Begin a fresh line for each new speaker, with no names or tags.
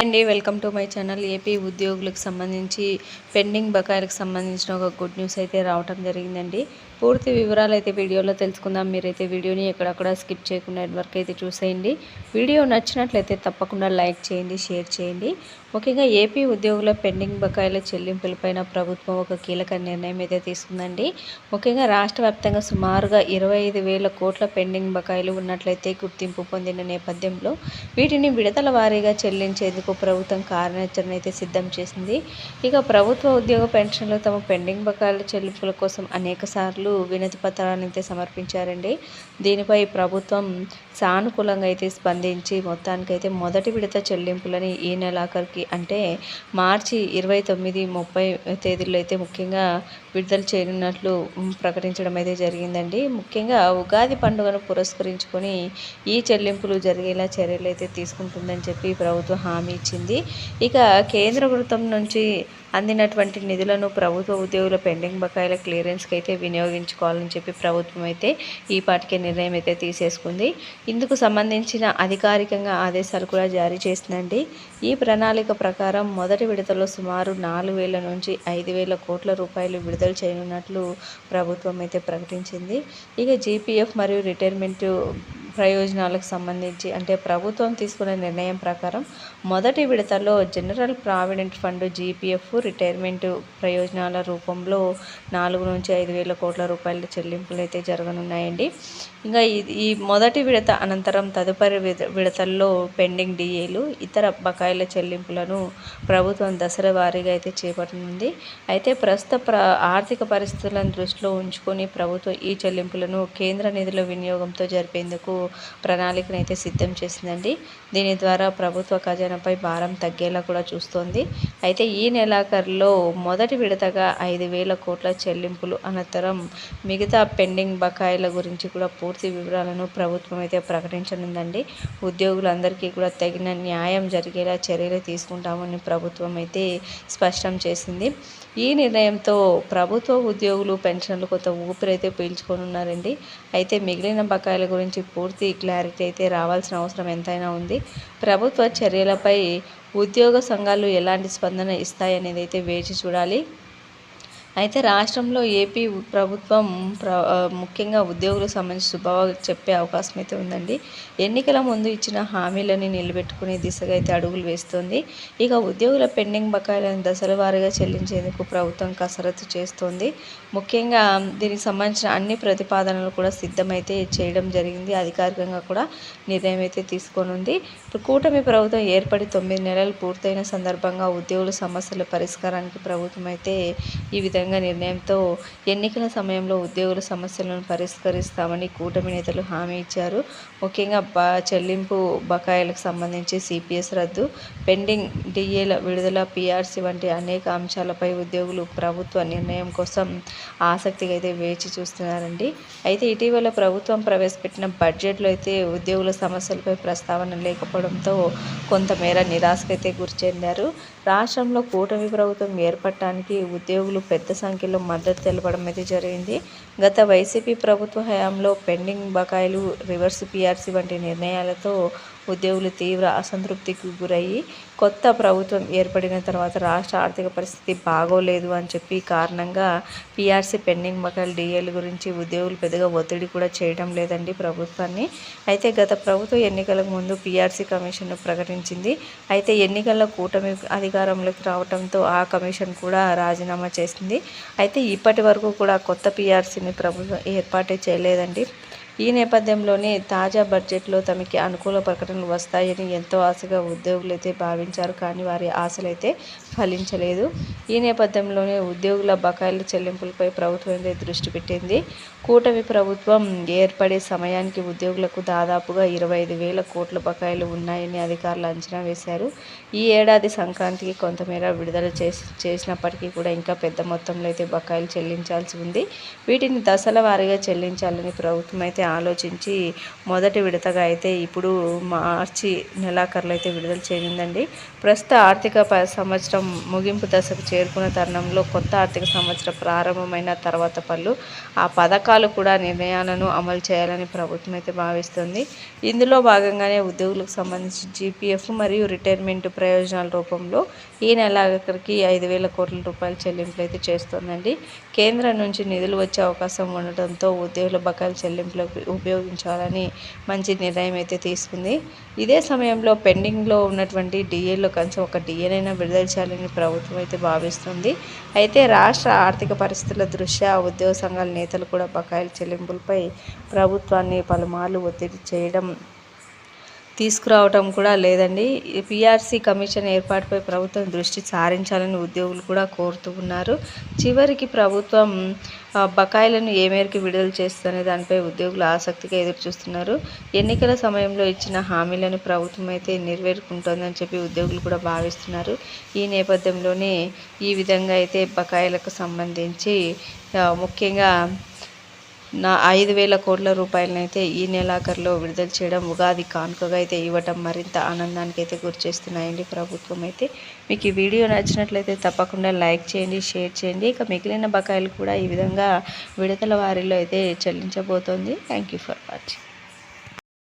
అండి welcome to my channel. AP ఉద్యోగులకు సంబంధించి పెండింగ్ బకాయిలకు సంబంధించిన ఒక గుడ్ న్యూస్ అయితే రావటం జరిగిందండి. పూర్తి వివరాలు అయితే వీడియోలో తెలుసుకుందాం. మీరైతే వీడియోని ఎక్కడక్కడ స్కిప్ చేయకుండా వరకు అయితే చూసేయండి. వీడియో నచ్చినట్లయితే తప్పకుండా లైక్ చేయండి షేర్ చేయండి. ముఖ్యంగా ఏపీ ఉద్యోగుల పెండింగ్ బకాయిల చెల్లింపులపైన ప్రభుత్వం ఒక కీలక నిర్ణయం అయితే తీసుకుందండి. ముఖ్యంగా రాష్ట్ర వ్యాప్తంగా సుమారుగా ఇరవై ఐదు వేల కోట్ల పెండింగ్ బకాయిలు ఉన్నట్లయితే గుర్తింపు పొందిన నేపథ్యంలో వీటిని విడతల వారీగా చెల్లించేందుకు ప్రభుత్వం కార్యాచరణ అయితే సిద్ధం చేసింది. ఇక ప్రభుత్వ ఉద్యోగ పెన్షన్లు తమ పెండింగ్ బకాయిల చెల్లింపుల కోసం అనేక సార్లు వినతి పత్రాలను అయితే సమర్పించారండి. దీనిపై ప్రభుత్వం సానుకూలంగా అయితే స్పందించి మొత్తానికైతే మొదటి విడత చెల్లింపులని ఈ నెలాఖరికి అంటే మార్చి ఇరవై తొమ్మిది ముప్పై తేదీల్లో అయితే ముఖ్యంగా విడుదల చేయనున్నట్లు ప్రకటించడం అయితే జరిగిందండి. ముఖ్యంగా ఉగాది పండుగను పురస్కరించుకొని ఈ చెల్లింపులు జరిగేలా చర్యలు అయితే తీసుకుంటుందని చెప్పి ప్రభుత్వం హామీ ఇచ్చింది. ఇక కేంద్ర వృత్తం నుంచి అందినటువంటి నిధులను ప్రభుత్వ ఉద్యోగుల పెండింగ్ బకాయిల క్లియరెన్స్కి అయితే వినియోగించుకోవాలని చెప్పి ప్రభుత్వం అయితే ఈ పాటికే నిర్ణయం అయితే తీసేసుకుంది. ఇందుకు సంబంధించిన అధికారికంగా ఆదేశాలు కూడా జారీ చేసిందండి. ఈ ప్రణాళిక ప్రకారం మొదటి విడతలో సుమారు నాలుగు వేల నుంచి ఐదు వేల కోట్ల రూపాయలు విడుదల చేయనున్నట్లు ప్రభుత్వం అయితే ప్రకటించింది. ఇక జీపీఎఫ్ మరియు రిటైర్మెంట్ ప్రయోజనాలకు సంబంధించి అంటే ప్రభుత్వం తీసుకునే నిర్ణయం ప్రకారం మొదటి విడతలో general provident fund GPF retirement ప్రయోజనాల రూపంలో నాలుగు నుంచి ఐదు వేల కోట్ల రూపాయల చెల్లింపులు అయితే జరగనున్నాయండి. ఇంకా ఈ మొదటి విడత అనంతరం తదుపరి విడతల్లో పెండింగ్ డిఏలు ఇతర బకాయిల చెల్లింపులను ప్రభుత్వం దశల వారీగా అయితే చేపట్టనుంది. అయితే ప్రస్తుత ప్ర ఆర్థిక పరిస్థితులను దృష్టిలో ఉంచుకొని ప్రభుత్వం ఈ చెల్లింపులను కేంద్ర నిధుల వినియోగంతో జరిపేందుకు ప్రణాళికను అయితే సిద్ధం చేసిందండి. దీని ద్వారా ప్రభుత్వ ఖజానాపై భారం తగ్గేలా కూడా చూస్తోంది. అయితే ఈ నెలాఖరులో మొదటి విడతగా ఐదు వేల కోట్ల చెల్లింపులు అనంతరం మిగతా పెండింగ్ బకాయిల గురించి కూడా పూర్తి వివరాలను ప్రభుత్వం అయితే ప్రకటించనుందండి. ఉద్యోగులందరికీ కూడా తగిన న్యాయం జరిగేలా చర్యలు తీసుకుంటామని ప్రభుత్వం అయితే స్పష్టం చేసింది. ఈ నిర్ణయంతో ప్రభుత్వ ఉద్యోగులు పెన్షన్లు కొత్త ఊపిరైతే పీల్చుకోనున్నారండి. అయితే మిగిలిన బకాయిల గురించి పూర్తి క్లారిటీ అయితే రావాల్సిన అవసరం ఎంతైనా ఉంది. ప్రభుత్వ చర్యలపై ఉద్యోగ సంఘాలు ఎలాంటి స్పందన ఇస్తాయనేది అయితే వేచి చూడాలి. అయితే రాష్ట్రంలో ఏపీ ప్రభుత్వం ప్ర ముఖ్యంగా ఉద్యోగులకు సంబంధించి శుభవార్త చెప్పే అవకాశం అయితే ఉందండి. ఎన్నికల ముందు ఇచ్చిన హామీలని నిలబెట్టుకునే దిశగా అయితే అడుగులు వేస్తోంది. ఇక ఉద్యోగుల పెండింగ్ బకాయిలను దశల వారీగా చెల్లించేందుకు ప్రభుత్వం కసరత్తు చేస్తోంది. ముఖ్యంగా దీనికి సంబంధించిన అన్ని ప్రతిపాదనలు కూడా సిద్ధమైతే చేయడం జరిగింది. అధికారికంగా కూడా నిర్ణయం అయితే తీసుకొనుంది. ఇప్పుడు కూటమి ప్రభుత్వం ఏర్పడి తొమ్మిది నెలలు పూర్తయిన సందర్భంగా ఉద్యోగుల సమస్యల పరిష్కారానికి ప్రభుత్వం అయితే ఈ విధంగా విధంగా నిర్ణయంతో ఎన్నికల సమయంలో ఉద్యోగుల సమస్యలను పరిష్కరిస్తామని కూటమి నేతలు హామీ ఇచ్చారు. ముఖ్యంగా బ చెల్లింపు బకాయిలకు సంబంధించి సిపిఎస్ రద్దు పెండింగ్ డిఏల విడుదల పిఆర్సీ వంటి అనేక అంశాలపై ఉద్యోగులు ప్రభుత్వ నిర్ణయం కోసం ఆసక్తిగా అయితే వేచి చూస్తున్నారండి. అయితే ఇటీవల ప్రభుత్వం ప్రవేశపెట్టిన బడ్జెట్లో అయితే ఉద్యోగుల సమస్యలపై ప్రస్తావన లేకపోవడంతో కొంతమేర నిరాశకైతే గురి చెందారు రాష్ట్రంలో కూటమి ప్రభుత్వం ఏర్పడటానికి ఉద్యోగులు పెద్ద సంఖ్యలో మద్దతు తెలపడం అయితే జరిగింది. గత వైసీపీ ప్రభుత్వ హయాంలో పెండింగ్ బకాయిలు రివర్స్ పీఆర్సీ వంటి నిర్ణయాలతో ఉద్యోగులు తీవ్ర అసంతృప్తికి గురయ్యి కొత్త ప్రభుత్వం ఏర్పడిన తర్వాత రాష్ట్ర ఆర్థిక పరిస్థితి బాగోలేదు అని చెప్పి కారణంగా పీఆర్సీ పెండింగ్ బకాయిల డిఏల గురించి ఉద్యోగులు పెద్దగా ఒత్తిడి కూడా చేయడం లేదండి ప్రభుత్వాన్ని. అయితే గత ప్రభుత్వ ఎన్నికలకు ముందు పీఆర్సీ కమిషన్ను ప్రకటించింది. అయితే ఎన్నికల కూటమి అధికారంలోకి రావడంతో ఆ కమిషన్ కూడా రాజీనామా చేసింది. అయితే ఇప్పటి వరకు కూడా కొత్త పీఆర్సీని ప్రభుత్వం ఏర్పాటే చేయలేదండి. ఈ నేపథ్యంలోనే తాజా బడ్జెట్లో తమకి అనుకూల ప్రకటనలు వస్తాయని ఎంతో ఆశగా ఉద్యోగులు అయితే భావించారు. కానీ వారి ఆశలైతే ఫలించలేదు. ఈ నేపథ్యంలోనే ఉద్యోగుల బకాయిల చెల్లింపులపై ప్రభుత్వం అయితే దృష్టి పెట్టింది. కూటమి ప్రభుత్వం ఏర్పడే సమయానికి ఉద్యోగులకు దాదాపుగా ఇరవై ఐదు వేల కోట్ల బకాయిలు ఉన్నాయని అధికారులు అంచనా వేశారు. ఈ ఏడాది సంక్రాంతికి కొంతమేర విడుదల చేసి చేసినప్పటికీ కూడా ఇంకా పెద్ద మొత్తంలో అయితే బకాయిలు చెల్లించాల్సి ఉంది. వీటిని దశల వారీగా చెల్లించాలని ప్రభుత్వం అయితే ఆలోచించి మొదటి విడతగా అయితే ఇప్పుడు మార్చి నెలాఖరులో అయితే విడుదల చేయనుందండి. ప్రస్తుత ఆర్థిక ప సంవత్సరం ముగింపు దశకు చేరుకున్న తరుణంలో కొత్త ఆర్థిక సంవత్సరం ప్రారంభమైన తర్వాత పనులు ఆ పథకాలు కూడా నిర్ణయాలను అమలు చేయాలని ప్రభుత్వం అయితే భావిస్తుంది. ఇందులో భాగంగానే ఉద్యోగులకు సంబంధించి జీపీఎఫ్ మరియు రిటైర్మెంట్ ప్రయోజనాల రూపంలో ఈ నెలాఖరికి ఐదు వేల కోట్ల రూపాయల చెల్లింపులు అయితే చేస్తోందండి. కేంద్రం నుంచి నిధులు వచ్చే అవకాశం ఉండటంతో ఉద్యోగుల బకాయిల చెల్లింపులకు ఉపయోగించాలని మంచి నిర్ణయం అయితే తీసుకుంది. ఇదే సమయంలో పెండింగ్లో ఉన్నటువంటి డిఏలో కనీసం ఒక డిఏనైనా విడుదల చేయాలని ప్రభుత్వం అయితే భావిస్తుంది. అయితే రాష్ట్ర ఆర్థిక పరిస్థితుల దృష్ట్యా ఉద్యోగ సంఘాల నేతలు కూడా బకాయిల చెల్లింపులపై ప్రభుత్వాన్ని పలుమార్లు ఒత్తిడి చేయడం తీసుకురావటం కూడా లేదండి. పిఆర్సీ కమిషన్ ఏర్పాటుపై ప్రభుత్వం దృష్టి సారించాలని ఉద్యోగులు కూడా కోరుతూ ఉన్నారు. చివరికి ప్రభుత్వం బకాయిలను ఏ మేరకు విడుదల చేస్తుందనే దానిపై ఉద్యోగులు ఆసక్తిగా ఎదురు చూస్తున్నారు ఎన్నికల సమయంలో ఇచ్చిన హామీలను ప్రభుత్వం అయితే నెరవేరుకుంటోందని చెప్పి ఉద్యోగులు కూడా భావిస్తున్నారు. ఈ నేపథ్యంలోనే ఈ విధంగా అయితే బకాయిలకు సంబంధించి ముఖ్యంగా నా ఐదు వేల కోట్ల రూపాయలనైతే ఈ నెలాఖరులో విడుదల చేయడం ఉగాది కానుకగా అయితే ఇవ్వటం మరింత ఆనందానికి అయితే గురిచేస్తున్నాయండి ప్రభుత్వం అయితే. మీకు ఈ వీడియో నచ్చినట్లయితే తప్పకుండా లైక్ చేయండి షేర్ చేయండి. ఇక మిగిలిన బకాయిలు కూడా ఈ విధంగా విడతల వారిలో అయితే చెల్లించబోతోంది. Thank you for watching